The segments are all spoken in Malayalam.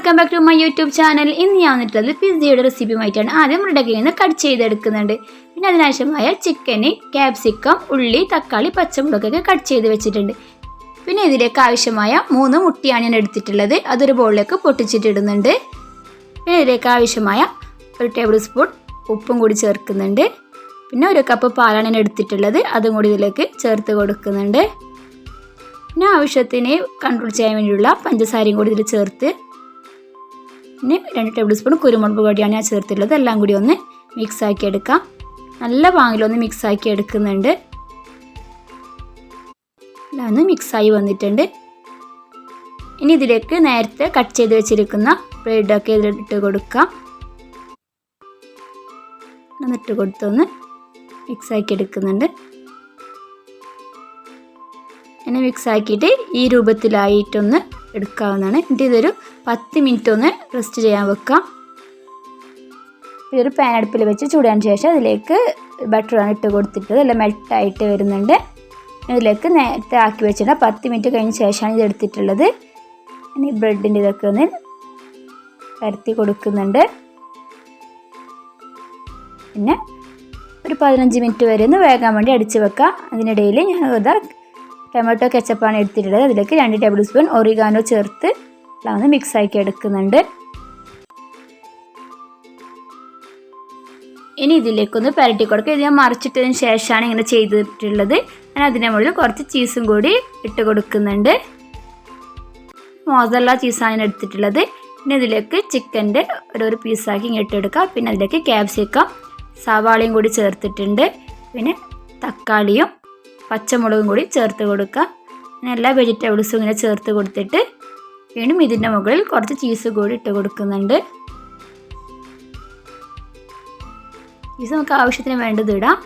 Welcome back to my YouTube channel ഇന്ന് ഞാൻ വന്നിട്ടുള്ളത് പിസ്സയുടെ റെസിപ്പിയുമായിട്ടാണ് ആദ്യം ഉരുടക്കയിൽ നിന്ന് കട്ട് ചെയ്തെടുക്കുന്നുണ്ട്. പിന്നെ അതിനാവശ്യമായ ചിക്കന് ക്യാപ്സിക്കം ഉള്ളി തക്കാളി പച്ചമുളകൊക്കെ കട്ട് ചെയ്ത് വെച്ചിട്ടുണ്ട്. പിന്നെ ഇതിലേക്ക് ആവശ്യമായ മൂന്ന് മുട്ടിയാണ് ഞാൻ എടുത്തിട്ടുള്ളത്. അതൊരു ബോളിലേക്ക് പൊട്ടിച്ചിട്ടിടുന്നുണ്ട് പിന്നെ ഇതിലേക്ക് ആവശ്യമായ ഒരു ടേബിൾ സ്പൂൺ ഉപ്പും കൂടി ചേർക്കുന്നുണ്ട്. പിന്നെ ഒരു കപ്പ് പാലാണ് ഞാൻ എടുത്തിട്ടുള്ളത്. അതും കൂടി ഇതിലേക്ക് ചേർത്ത് കൊടുക്കുന്നുണ്ട്. പിന്നെ ആവശ്യത്തിന് കൺട്രോൾ ചെയ്യാൻ വേണ്ടിയുള്ള പഞ്ചസാരയും കൂടി ഇതിൽ ചേർത്ത് പിന്നെ രണ്ട് ടേബിൾ സ്പൂൺ കുരുമുളക് പൊടിയാണ് ഞാൻ ചേർത്തിട്ടുള്ളത്. എല്ലാം കൂടി ഒന്ന് മിക്സ് ആക്കി എടുക്കാം. നല്ല പാങ്ങിലൊന്ന് മിക്സ് ആക്കി എടുക്കുന്നുണ്ട്. എല്ലാം ഒന്ന് മിക്സായി വന്നിട്ടുണ്ട്. ഇനി ഇതിലേക്ക് നേരത്തെ കട്ട് ചെയ്ത് വെച്ചിരിക്കുന്ന ബ്രെഡൊക്കെ ഇതിലിട്ട് കൊടുക്കാം. എന്നിട്ട് കൊടുത്തൊന്ന് മിക്സ് ആക്കി എടുക്കുന്നുണ്ട്. എന്നെ മിക്സ് ആക്കിയിട്ട് ഈ രൂപത്തിലായിട്ടൊന്ന് എടുക്കാവുന്നതാണ്. എന്നിട്ട് ഇതൊരു പത്ത് മിനിറ്റ് ഒന്ന് റെസ്റ്റ് ചെയ്യാൻ വെക്കാം. ഇതൊരു പാൻ അടുപ്പിൽ വെച്ച് ചൂടാൻ ശേഷം അതിലേക്ക് ബട്ടറാണ് ഇട്ട് കൊടുത്തിട്ട് നല്ല മെൽട്ടായിട്ട് വരുന്നുണ്ട്. ഇതിലേക്ക് നേരത്തെ ആക്കി വെച്ചിട്ട് പത്ത് മിനിറ്റ് കഴിഞ്ഞ ശേഷമാണ് ഇത് എടുത്തിട്ടുള്ളത്. ഇനി ബ്രെഡിന്റെ ഇതൊക്കെ ഒന്ന് പരത്തി കൊടുക്കുന്നുണ്ട്. പിന്നെ ഒരു പതിനഞ്ച് മിനിറ്റ് വരെ ഒന്ന് വേകാൻ വേണ്ടി അടിച്ച് വെക്കാം. അതിനിടയിൽ ഞാൻ ഇതാ ടൊമാറ്റോ കെച്ചപ്പാണ് എടുത്തിട്ടുള്ളത്. അതിലേക്ക് രണ്ട് ടേബിൾ സ്പൂൺ ഒറിഗാനോ ചേർത്ത് ഒന്ന് മിക്സ് ആക്കി എടുക്കുന്നുണ്ട്. ഇനി ഇതിലേക്കൊന്ന് പരട്ടി കൊടുക്കുക. ഇത് ഞാൻ മറിച്ചിട്ടതിന് ശേഷമാണ് ഇങ്ങനെ ചെയ്തിട്ടുള്ളത്. ഞാൻ അതിന്റെ മുകളിൽ കുറച്ച് ചീസും കൂടി ഇട്ട് കൊടുക്കുന്നുണ്ട്. മോസല്ല ചീസാണ് ഞാൻ എടുത്തിട്ടുള്ളത്. പിന്നെ ഇതിലേക്ക് ചിക്കന്റെ ഓരോരു പീസാക്കി ഇങ്ങോട്ട് എടുക്കുക പിന്നെ അതിലേക്ക് ക്യാപ്സിക്കം സവാളയും കൂടി ചേർത്തിട്ടുണ്ട്. പിന്നെ തക്കാളിയും പച്ചമുളകും കൂടി ചേർത്ത് കൊടുക്കുക. പിന്നെ എല്ലാ വെജിറ്റബിൾസും ഇങ്ങനെ ചേർത്ത് കൊടുത്തിട്ട് വീണ്ടും ഇതിന്റെ മുകളിൽ കുറച്ച് ചീസ് കൂടി ഇട്ട് കൊടുക്കുന്നുണ്ട്. ചീസ് നമുക്ക് ആവശ്യത്തിന് വേണ്ടത് ഇടാം.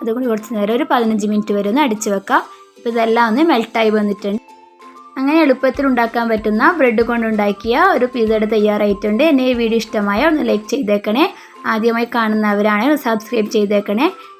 അതുകൊണ്ട് കുറച്ച് നേരം ഒരു പതിനഞ്ച് മിനിറ്റ് വരെ ഒന്ന് അടിച്ച് വെക്കാം. ഇപ്പോൾ ഇതെല്ലാം ഒന്ന് മെൽട്ടായി വന്നിട്ടുണ്ട്. അങ്ങനെ എളുപ്പത്തിൽ ഉണ്ടാക്കാൻ പറ്റുന്ന ബ്രെഡ് കൊണ്ടുണ്ടാക്കിയ ഒരു പിസയുടെ തയ്യാറായിട്ടുണ്ട്. എന്നെ ഈ വീഡിയോ ഇഷ്ടമായ ഒന്ന് ലൈക്ക് ചെയ്തേക്കണേ. ആദ്യമായി കാണുന്നവരാണെങ്കിൽ സബ്സ്ക്രൈബ് ചെയ്തേക്കണേ.